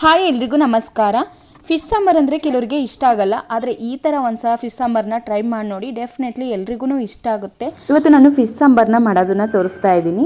Hi ಎಲ್ರಿಗೂ ನಮಸ್ಕಾರ. Fish sambar ಅಂದರೆ ಕೆಲವರಿಗೆ ಇಷ್ಟ ಆಗಲ್ಲ, ಆದರೆ ಈ ಥರ ಒಂದು ಸಹ ಫಿಶ್ ಸಾಂಬಾರನ್ನ ಟ್ರೈ ಮಾಡಿ ನೋಡಿ ಡೆಫಿನೆಟ್ಲಿ ಎಲ್ರಿಗೂ ಇಷ್ಟ ಆಗುತ್ತೆ. ಇವತ್ತು ನಾನು ಫಿಶ್ ಸಾಂಬಾರನ್ನ ಮಾಡೋದನ್ನ ತೋರಿಸ್ತಾ ಇದ್ದೀನಿ.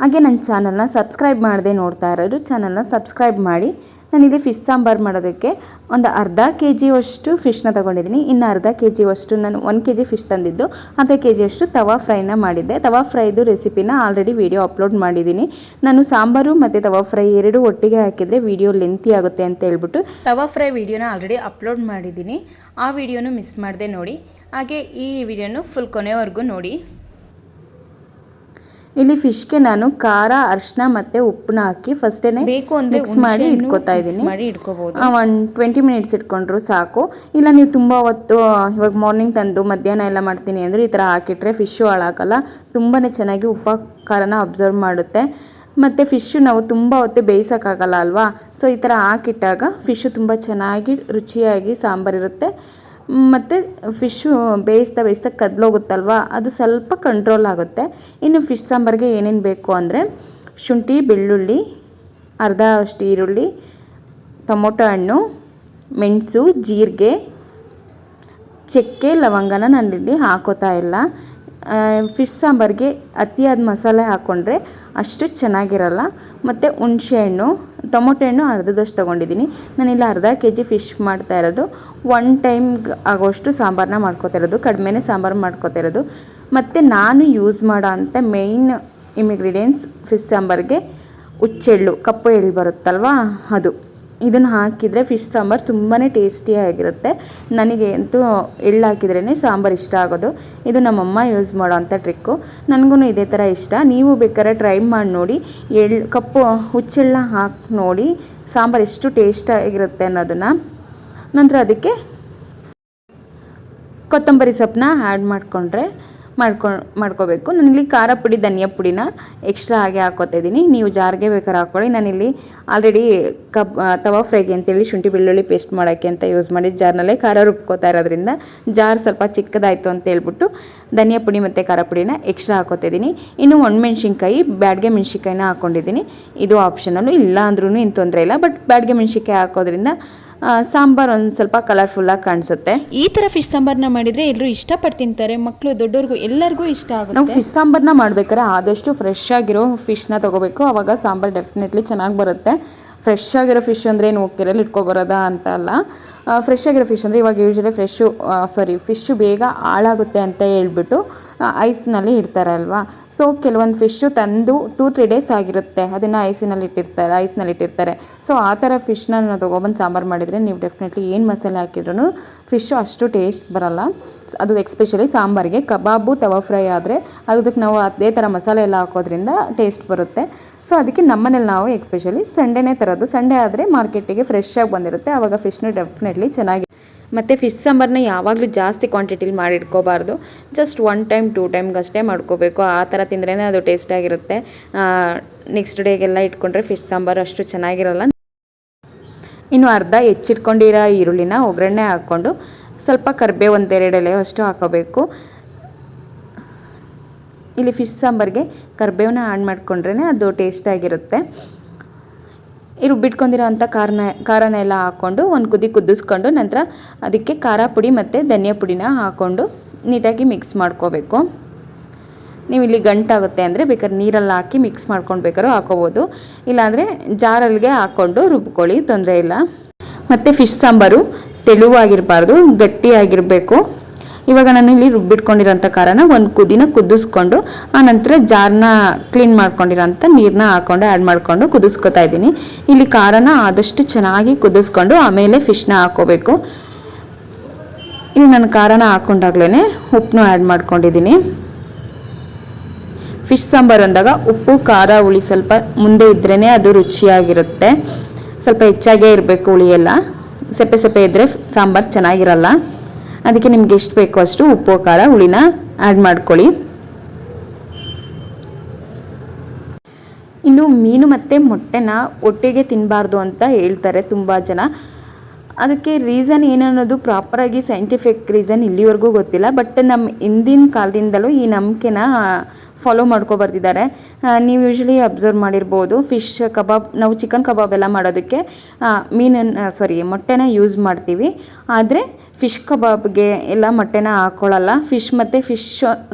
ಹಾಗೆ ನನ್ನ ಚಾನಲ್ನ ಸಬ್ಸ್ಕ್ರೈಬ್ ಮಾಡದೆ ನೋಡ್ತಾ ಇರೋರು ಚಾನಲ್ನ ಸಬ್ಸ್ಕ್ರೈಬ್ ಮಾಡಿ. ನಾನಿಲ್ಲಿ ಫಿಶ್ ಸಾಂಬಾರು ಮಾಡೋದಕ್ಕೆ ಒಂದು ಅರ್ಧ ಕೆ ಜಿಯಷ್ಟು ಫಿಶ್ನ ತೊಗೊಂಡಿದ್ದೀನಿ. ಇನ್ನು ಅರ್ಧ ಕೆ ಜಿಯಷ್ಟು ನಾನು ಒನ್ ಕೆ ಜಿ ಫಿಶ್ ತಂದಿದ್ದು. ಅರ್ಧ ಕೆ ಜಿಯಷ್ಟು ತವಾ ಫ್ರೈನ ಮಾಡಿದ್ದೆ. ತವಾ ಫ್ರೈದು ರೆಸಿಪಿನ ಆಲ್ರೆಡಿ ವೀಡಿಯೋ ಅಪ್ಲೋಡ್ ಮಾಡಿದ್ದೀನಿ. ನಾನು ಸಾಂಬಾರು ಮತ್ತು ತವಾ ಫ್ರೈ ಎರಡು ಒಟ್ಟಿಗೆ ಹಾಕಿದರೆ ವಿಡಿಯೋ ಲೆಂತಿ ಆಗುತ್ತೆ ಅಂತ ಹೇಳ್ಬಿಟ್ಟು ತವಾ ಫ್ರೈ ವಿಡಿಯೋನ ಆಲ್ರೆಡಿ ಅಪ್ಲೋಡ್ ಮಾಡಿದ್ದೀನಿ. ಆ ವಿಡಿಯೋನು ಮಿಸ್ ಮಾಡಿದೆ ನೋಡಿ. ಹಾಗೆ ಈ ವಿಡಿಯೋನು ಫುಲ್ ಕೊನೆವರೆಗೂ ನೋಡಿ. ಇಲ್ಲಿ ಫಿಶ್ಗೆ ನಾನು ಖಾರ ಅರಿಶಿನ ಮತ್ತು ಉಪ್ಪನ್ನ ಹಾಕಿ ಫಸ್ಟ್ ಬೇಕು ಅಂದ್ರೆ ಮಿಕ್ಸ್ ಮಾಡಿ ಇಟ್ಕೋತಾ ಇದ್ದೀನಿ. ಮಾಡಿ ಇಟ್ಕೋಬಹುದು. ಒಂದು ಟ್ವೆಂಟಿ ಮಿನಿಟ್ಸ್ ಇಟ್ಕೊಂಡ್ರು ಸಾಕು. ಇಲ್ಲ ನೀವು ತುಂಬ ಹೊತ್ತು ಇವಾಗ ಮಾರ್ನಿಂಗ್ ತಂದು ಮಧ್ಯಾಹ್ನ ಎಲ್ಲ ಮಾಡ್ತೀನಿ ಅಂದರೆ ಈ ಥರ ಹಾಕಿಟ್ರೆ ಫಿಶ್ಶು ಹಾಳಾಗಲ್ಲ. ತುಂಬಾ ಚೆನ್ನಾಗಿ ಉಪ್ಪ ಖಾರನ ಅಬ್ಸರ್ವ್ ಮಾಡುತ್ತೆ. ಮತ್ತು ಫಿಶ್ಶು ನಾವು ತುಂಬ ಹೊತ್ತು ಬೇಯಿಸೋಕ್ಕಾಗಲ್ಲ ಅಲ್ವಾ? ಸೊ ಈ ಥರ ಹಾಕಿಟ್ಟಾಗ ಫಿಶ್ಶು ತುಂಬ ಚೆನ್ನಾಗಿ ರುಚಿಯಾಗಿ ಸಾಂಬಾರಿರುತ್ತೆ ಮತ್ತು ಫಿಶ್ಶು ಬೇಯಿಸ್ತಾ ಬೇಯಿಸ್ತಾ ಕದ್ಲೋಗುತ್ತಲ್ವ? ಅದು ಸ್ವಲ್ಪ ಕಂಟ್ರೋಲ್ ಆಗುತ್ತೆ. ಇನ್ನು ಫಿಶ್ ಸಾಂಬಾರಿಗೆ ಏನೇನು ಬೇಕು ಅಂದರೆ ಶುಂಠಿ, ಬೆಳ್ಳುಳ್ಳಿ, ಅರ್ಧ ಅಷ್ಟು ಈರುಳ್ಳಿ, ಟೊಮೊಟೊ ಹಣ್ಣು, ಮೆಣಸು, ಜೀರಿಗೆ, ಚಕ್ಕೆ, ಲವಂಗನ ನಾನಿಲ್ಲಿ ಹಾಕೋತಾ ಇಲ್ಲ. ಫಿಶ್ ಸಾಂಬಾರಿಗೆ ಅತಿಯಾದ ಮಸಾಲೆ ಹಾಕ್ಕೊಂಡ್ರೆ ಅಷ್ಟು ಚೆನ್ನಾಗಿರಲ್ಲ. ಮತ್ತು ಹುಣಸೆಹಣ್ಣು ಟೊಮೊಟೊ ಹಣ್ಣು ಅರ್ಧದಷ್ಟು ತೊಗೊಂಡಿದ್ದೀನಿ. ನಾನಿಲ್ಲಿ ಅರ್ಧ ಕೆ ಜಿ ಫಿಶ್ ಮಾಡ್ತಾ ಇರೋದು. ಒನ್ ಟೈಮ್ ಆಗೋಷ್ಟು ಸಾಂಬಾರನ್ನ ಮಾಡ್ಕೋತಾ ಇರೋದು. ಕಡಿಮೆನೇ ಸಾಂಬಾರು ಮಾಡ್ಕೋತಾ ಇರೋದು. ಮತ್ತು ನಾನು ಯೂಸ್ ಮಾಡೋ ಅಂಥ ಮೇಯ್ನ್ ಇಮಿಗ್ರೀಡಿಯೆಂಟ್ಸ್ ಫಿಶ್ ಸಾಂಬಾರಿಗೆ. ಹುಚ್ಚೆಳ್ಳು, ಕಪ್ಪು ಎಳ್ಳು ಬರುತ್ತಲ್ವಾ? ಅದು. ಇದನ್ನು ಹಾಕಿದರೆ ಫಿಶ್ ಸಾಂಬಾರು ತುಂಬಾ ಟೇಸ್ಟಿಯಾಗಿರುತ್ತೆ ನನಗೆ ಅಂತೂ ಎಳ್ಳು ಹಾಕಿದ್ರೇ ಸಾಂಬಾರು ಇಷ್ಟ ಆಗೋದು. ಇದು ನಮ್ಮಮ್ಮ ಯೂಸ್ ಮಾಡೋ ಅಂಥ ಟ್ರಿಕ್ಕು ನನಗೂ ಇದೇ ಥರ ಇಷ್ಟ. ನೀವು ಬೇಕಾದ್ರೆ ಟ್ರೈ ಮಾಡಿ ನೋಡಿ. ಎಳ್ಳು, ಕಪ್ಪು ಹುಚ್ಚೆಳ್ಳ ಹಾಕಿ ನೋಡಿ. ಸಾಂಬಾರು ಎಷ್ಟು ಟೇಸ್ಟಾಗಿರುತ್ತೆ ಅನ್ನೋದನ್ನು. ನಂತರ ಅದಕ್ಕೆ ಕೊತ್ತಂಬರಿ ಸೊಪ್ಪನ್ನ ಆ್ಯಡ್ ಮಾಡಿಕೊಂಡ್ರೆ ಮಾಡ್ಕೊಂಡು ಮಾಡ್ಕೋಬೇಕು. ನಾನಿಲ್ಲಿ ಖಾರ ಪುಡಿ, ಧನಿಯಾ ಪುಡಿನ ಎಕ್ಸ್ಟ್ರಾ ಹಾಗೆ ಹಾಕೋತಾ ಇದ್ದೀನಿ. ನೀವು ಜಾರಿಗೆ ಬೇಕಾದ್ರೆ ಹಾಕ್ಕೊಳ್ಳಿ ನಾನಿಲ್ಲಿ ಆಲ್ರೆಡಿ ಕಬ್ ತವಾ ಫ್ರೈಗೆ ಅಂತೇಳಿ ಶುಂಠಿ ಬೆಳ್ಳುಳ್ಳಿ ಪೇಸ್ಟ್ ಮಾಡೋಕ್ಕೆ ಅಂತ ಯೂಸ್ ಮಾಡಿ ಜಾರ್ನಲ್ಲೇ ಖಾರ ರುಬ್ಕೋತಾ ಇರೋದ್ರಿಂದ ಜಾರ್ ಸ್ವಲ್ಪ ಚಿಕ್ಕದಾಯಿತು ಅಂತ ಹೇಳ್ಬಿಟ್ಟು ಧನಿಯಾ ಪುಡಿ ಮತ್ತು ಖಾರ ಪುಡಿನ ಎಕ್ಸ್ಟ್ರಾ ಹಾಕೋತಾ ಇದ್ದೀನಿ. ಇನ್ನು ಒಣಮೆಣ್ಸಿನ್ಕಾಯಿ, ಬ್ಯಾಡ್ಗೆ ಮೆಣ್ಸಿನ್ಕಾಯಿನ ಹಾಕ್ಕೊಂಡಿದ್ದೀನಿ ಇದು ಆಪ್ಷನಲ್ಲು ಇಲ್ಲ ಅಂದ್ರೂ ಏನು ತೊಂದರೆ ಇಲ್ಲ. ಬಟ್ ಬ್ಯಾಡ್ಗೆ ಮೆಣ್ಸಿನ್ಕಾಯಿ ಹಾಕೋದ್ರಿಂದ ಸಾಂಬಾರು ಒಂದು ಸ್ವಲ್ಪ ಕಲರ್ಫುಲ್ಲಾಗಿ ಕಾಣಿಸುತ್ತೆ. ಈ ತರ ಫಿಶ್ ಸಾಂಬಾರ್ನ ಮಾಡಿದ್ರೆ ಎಲ್ಲರೂ ಇಷ್ಟಪಟ್ಟು ತಿಂತಾರೆ ಮಕ್ಕಳು ದೊಡ್ಡವ್ರಿಗೂ ಎಲ್ಲರಿಗೂ ಇಷ್ಟ ಆಗುತ್ತೆ. ನಾವು ಫಿಶ್ ಸಾಂಬಾರನ್ನ ಮಾಡ್ಬೇಕಾದ್ರೆ ಆದಷ್ಟು ಫ್ರೆಶ್ ಆಗಿರೋ ಫಿಶ್ನ ತಗೋಬೇಕು. ಆವಾಗ ಸಾಂಬಾರು ಡೆಫಿನೆಟ್ಲಿ ಚೆನ್ನಾಗಿ ಬರುತ್ತೆ. ಫ್ರೆಶ್ ಆಗಿರೋ ಫಿಶ್ ಅಂದರೆ ಏನು ಕೆರೆಯಲ್ಲಿ ಇಟ್ಕೊಬರೋದಾ ಅಂತ ಅಲ್ಲ. ಫ್ರೆಶ್ ಆಗಿರೋ ಫಿಶ್ ಅಂದರೆ ಇವಾಗ ಯೂಶ್ವಲಿ ಫ್ರೆಶ್ಶು ಸಾರಿ ಫಿಶ್ಶು ಬೇಗ ಹಾಳಾಗುತ್ತೆ ಅಂತ ಹೇಳ್ಬಿಟ್ಟು ಐಸ್ನಲ್ಲಿ ಇಡ್ತಾರೆ ಅಲ್ವಾ? ಸೊ ಕೆಲವೊಂದು ಫಿಶ್ಶು ತಂದು ಟೂ ತ್ರೀ ಡೇಸ್ ಆಗಿರುತ್ತೆ. ಅದನ್ನು ಐಸಿನಲ್ಲಿ ಇಟ್ಟಿರ್ತಾರೆ ಐಸ್ನಲ್ಲಿ ಇಟ್ಟಿರ್ತಾರೆ. ಸೊ ಆ ಥರ ಫಿಶ್ನ ನಾವು ತೊಗೊಬಂದು ಸಾಂಬಾರು ಮಾಡಿದರೆ ನೀವು ಡೆಫಿನೆಟ್ಲಿ ಏನು ಮಸಾಲೆ ಹಾಕಿದ್ರೂ ಫಿಶ್ಶು ಅಷ್ಟು ಟೇಸ್ಟ್ ಬರಲ್ಲ. ಅದು ಎಕ್ಸ್ಪೆಷಲಿ ಸಾಂಬಾರಿಗೆ. ಕಬಾಬು, ತವಾ ಫ್ರೈ ಆದರೆ ಅದಕ್ಕೆ ನಾವು ಅದೇ ಥರ ಮಸಾಲೆ ಎಲ್ಲ ಹಾಕೋದ್ರಿಂದ ಟೇಸ್ಟ್ ಬರುತ್ತೆ. ಸೊ ಅದಕ್ಕೆ ನಮ್ಮನೇಲಿ ನಾವು ಎಕ್ಸ್ಪೆಷಲಿ ಸಂಡೇನೇ ತರೋದು. ಸಂಡೇ ಆದರೆ ಮಾರ್ಕೆಟಿಗೆ ಫ್ರೆಶ್ ಆಗಿ ಬಂದಿರುತ್ತೆ. ಆವಾಗ ಫಿಶ್ನ ಡೆಫಿನೆಟ್ಲಿ ಚೆನ್ನಾಗಿ. ಮತ್ತು ಫಿಶ್ ಸಾಂಬಾರನ್ನ ಯಾವಾಗಲೂ ಜಾಸ್ತಿ ಕ್ವಾಂಟಿಟಿಲಿ ಮಾಡಿಟ್ಕೋಬಾರ್ದು ಜಸ್ಟ್ ಒನ್ ಟೈಮ್ ಟೂ ಟೈಮ್ಗಷ್ಟೇ ಮಾಡ್ಕೋಬೇಕು. ಆ ಥರ ತಿಂದ್ರೇ ಅದು ಟೇಸ್ಟಾಗಿರುತ್ತೆ ನೆಕ್ಸ್ಟ್ ಡೇಗೆಲ್ಲ ಇಟ್ಕೊಂಡ್ರೆ ಫಿಶ್ ಸಾಂಬಾರು ಅಷ್ಟು ಚೆನ್ನಾಗಿರಲ್ಲ. ಇನ್ನು ಅರ್ಧ ಹೆಚ್ಚಿಟ್ಕೊಂಡಿರೋ ಈರುಳ್ಳಿನ ಒಗ್ಗರಣೆ ಹಾಕ್ಕೊಂಡು ಸ್ವಲ್ಪ ಕರಿಬೇವು ಒಂದೆರಡು ಎಲೆ ಅಷ್ಟು ಹಾಕೋಬೇಕು. ಇಲ್ಲಿ ಫಿಶ್ ಸಾಂಬಾರಿಗೆ ಕರಿಬೇವನ್ನ ಆ್ಯಡ್ ಮಾಡಿಕೊಂಡ್ರೇ ಅದು ಟೇಸ್ಟಾಗಿರುತ್ತೆ ಈ ಬಿಟ್ಕೊಂಡಿರೋ ಅಂಥ ಖಾರನ ಖಾರನ ಎಲ್ಲ ಹಾಕ್ಕೊಂಡು ಒಂದು ಕುದಿ ಕುದಿಸ್ಕೊಂಡು ನಂತರ ಅದಕ್ಕೆ ಖಾರ ಪುಡಿ ಮತ್ತು ಧನಿಯಾ ಪುಡಿನ ಹಾಕ್ಕೊಂಡು ನೀಟಾಗಿ ಮಿಕ್ಸ್ ಮಾಡ್ಕೋಬೇಕು. ನೀವು ಇಲ್ಲಿ ಗಂಟಾಗುತ್ತೆ ಅಂದರೆ ಬೇಕಾದ್ರೆ ನೀರಲ್ಲಿ ಹಾಕಿ ಮಿಕ್ಸ್ ಮಾಡ್ಕೊಂಡು ಬೇಕಾದ್ರೂ ಹಾಕೋಬೋದು. ಇಲ್ಲಾಂದರೆ ಜಾರಲ್ಲಿಗೆ ಹಾಕ್ಕೊಂಡು ರುಬ್ಕೊಳ್ಳಿ, ತೊಂದರೆ ಇಲ್ಲ. ಮತ್ತು ಫಿಶ್ ಸಾಂಬಾರು ತೆಳುವಾಗಿರಬಾರ್ದು, ಗಟ್ಟಿಯಾಗಿರಬೇಕು. ಇವಾಗ ನಾನು ಇಲ್ಲಿ ರುಬ್ಬಿಟ್ಕೊಂಡಿರೋಂಥ ಖಾರನ ಒಂದು ಕುದಿನ ಕುದಿಸ್ಕೊಂಡು, ಆ ನಂತರ ಜಾರ್ನ ಕ್ಲೀನ್ ಮಾಡ್ಕೊಂಡಿರೋಂಥ ನೀರನ್ನ ಹಾಕ್ಕೊಂಡು ಆ್ಯಡ್ ಮಾಡಿಕೊಂಡು ಕುದಿಸ್ಕೊತಾ ಇದ್ದೀನಿ. ಇಲ್ಲಿ ಖಾರನ ಆದಷ್ಟು ಚೆನ್ನಾಗಿ ಕುದಿಸ್ಕೊಂಡು ಆಮೇಲೆ ಫಿಶ್ನ ಹಾಕೋಬೇಕು. ಇಲ್ಲಿ ನಾನು ಖಾರನ ಹಾಕೊಂಡಾಗ್ಲೇ ಉಪ್ಪನ್ನು ಆ್ಯಡ್ ಮಾಡ್ಕೊಂಡಿದ್ದೀನಿ. ಫಿಶ್ ಸಾಂಬಾರು ಅಂದಾಗ ಉಪ್ಪು, ಖಾರ, ಹುಳಿ ಸ್ವಲ್ಪ ಮುಂದೆ ಇದ್ರೇ ಅದು ರುಚಿಯಾಗಿರುತ್ತೆ. ಸ್ವಲ್ಪ ಹೆಚ್ಚಾಗೇ ಇರಬೇಕು ಹುಳಿಯೆಲ್ಲ ಸೆಪ್ಪೆ ಸೆಪ್ಪೆ ಇದ್ದರೆ ಸಾಂಬಾರು ಚೆನ್ನಾಗಿರಲ್ಲ. ಅದಕ್ಕೆ ನಿಮ್ಗೆ ಎಷ್ಟು ಬೇಕೋ ಅಷ್ಟು ಉಪ್ಪು, ಖಾರ, ಹುಳಿನ ಆ್ಯಡ್ ಮಾಡ್ಕೊಳ್ಳಿ. ಇನ್ನು ಮೀನು ಮತ್ತು ಮೊಟ್ಟೆನ ಒಟ್ಟಿಗೆ ತಿನ್ನಬಾರ್ದು ಅಂತ ಹೇಳ್ತಾರೆ ತುಂಬ ಜನ. ಅದಕ್ಕೆ ರೀಸನ್ ಏನನ್ನೋದು ಪ್ರಾಪರಾಗಿ ಸೈಂಟಿಫಿಕ್ ರೀಸನ್ ಇಲ್ಲಿವರೆಗೂ ಗೊತ್ತಿಲ್ಲ ಬಟ್ ನಮ್ಮ ಹಿಂದಿನ ಕಾಲದಿಂದಲೂ ಈ ನಂಬಿಕೆನ ಫಾಲೋ ಮಾಡ್ಕೊ ಬರ್ತಿದ್ದಾರೆ ನೀವು ಯೂಶ್ವಲಿ ಅಬ್ಸರ್ವ್ ಮಾಡಿರ್ಬೋದು. ಫಿಶ್ ಕಬಾಬ್, ನಾವು ಚಿಕನ್ ಕಬಾಬ್ ಎಲ್ಲ ಮಾಡೋದಕ್ಕೆ ಮೀನನ್ನು ಸಾರಿ ಮೊಟ್ಟೆನ ಯೂಸ್ ಮಾಡ್ತೀವಿ. ಆದರೆ ಫಿಶ್ ಕಬಾಬ್ಗೆ ಎಲ್ಲ ಮೊಟ್ಟೆನ ಹಾಕ್ಕೊಳ್ಳಲ್ಲ ಫಿಶ್ ಮತ್ತು ಫಿಶ್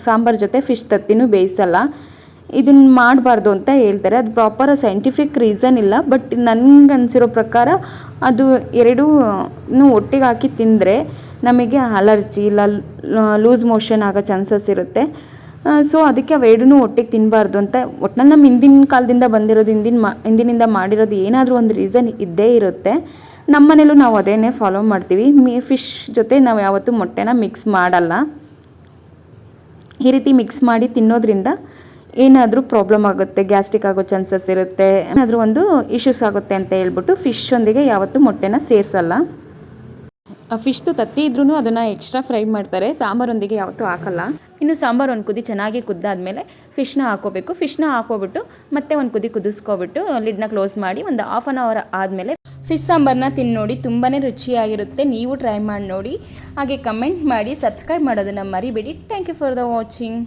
ಸಾಂಬಾರ್ ಜೊತೆ ಫಿಶ್ ತತ್ತಿನೂ ಬೇಯಿಸಲ್ಲ. ಇದನ್ನು ಮಾಡಬಾರ್ದು ಅಂತ ಹೇಳ್ತಾರೆ. ಅದು ಪ್ರಾಪರ್ ಸೈಂಟಿಫಿಕ್ ರೀಸನ್ ಇಲ್ಲ. ಬಟ್ ನನಗೆ ಅನಿಸಿರೋ ಪ್ರಕಾರ ಅದು ಎರಡೂ ಒಟ್ಟಿಗೆ ಹಾಕಿ ತಿಂದರೆ ನಮಗೆ ಅಲರ್ಜಿ ಇಲ್ಲ ಲೂಸ್ ಮೋಷನ್ ಆಗೋ ಚಾನ್ಸಸ್ ಇರುತ್ತೆ. ಸೊ ಅದಕ್ಕೆ ಅವೆರಡೂ ಒಟ್ಟಿಗೆ ತಿನ್ನಬಾರ್ದು ಅಂತ ಒಟ್ನಲ್ಲಿ ನಮ್ಮ ಹಿಂದಿನ ಕಾಲದಿಂದ ಬಂದಿರೋದು, ಹಿಂದಿನ ಮಾ ಹಿಂದಿನಿಂದ ಮಾಡಿರೋದು ಏನಾದರೂ ಒಂದು ರೀಸನ್ ಇದ್ದೇ ಇರುತ್ತೆ. ನಮ್ಮ ಮನೇಲೂ ನಾವು ಅದೇನೇ ಫಾಲೋ ಮಾಡ್ತೀವಿ. ಮೀ ಫಿಶ್ ಜೊತೆ ನಾವು ಯಾವತ್ತೂ ಮೊಟ್ಟೆನ ಮಿಕ್ಸ್ ಮಾಡಲ್ಲ. ಈ ರೀತಿ ಮಿಕ್ಸ್ ಮಾಡಿ ತಿನ್ನೋದ್ರಿಂದ ಏನಾದರೂ ಪ್ರಾಬ್ಲಮ್ ಆಗುತ್ತೆ ಗ್ಯಾಸ್ಟ್ರಿಕ್ ಆಗೋ ಚಾನ್ಸಸ್ ಇರುತ್ತೆ, ಏನಾದರೂ ಒಂದು ಇಶ್ಯೂಸ್ ಆಗುತ್ತೆ ಅಂತ ಹೇಳ್ಬಿಟ್ಟು ಫಿಶ್ ಒಂದಿಗೆ ಯಾವತ್ತೂ ಮೊಟ್ಟೆನ ಸೇರಿಸಲ್ಲ. ಫಿಶ್ದು ತತ್ತಿ ಇದ್ರೂ ಅದನ್ನು ಎಕ್ಸ್ಟ್ರಾ ಫ್ರೈ ಮಾಡ್ತಾರೆ. ಸಾಂಬಾರೊಂದಿಗೆ ಯಾವತ್ತೂ ಹಾಕಲ್ಲ. ಇನ್ನು ಸಾಂಬಾರು ಒಂದು ಕುದಿ ಚೆನ್ನಾಗಿ ಕುದ್ದಾದಮೇಲೆ ಫಿಶ್ನ ಹಾಕೋಬೇಕು ಫಿಶ್ನ ಹಾಕೋಬಿಟ್ಟು ಮತ್ತೆ ಒಂದು ಕುದಿ ಕುದಿಸ್ಕೊಬಿಟ್ಟು ಲಿಡ್ನ ಕ್ಲೋಸ್ ಮಾಡಿ ಒಂದು ಹಾಫ್ ಆನ್ ಅವರ್ ಆದಮೇಲೆ ಫಿಶ್ ಸಾಂಬಾರನ್ನ ತಿಂದು ನೋಡಿ ತುಂಬಾ ರುಚಿಯಾಗಿರುತ್ತೆ. ನೀವು ಟ್ರೈ ಮಾಡಿ ನೋಡಿ. ಹಾಗೆ ಕಮೆಂಟ್ ಮಾಡಿ ಸಬ್ಸ್ಕ್ರೈಬ್ ಮಾಡೋದನ್ನು ಮರಿಬೇಡಿ. Thank you for the watching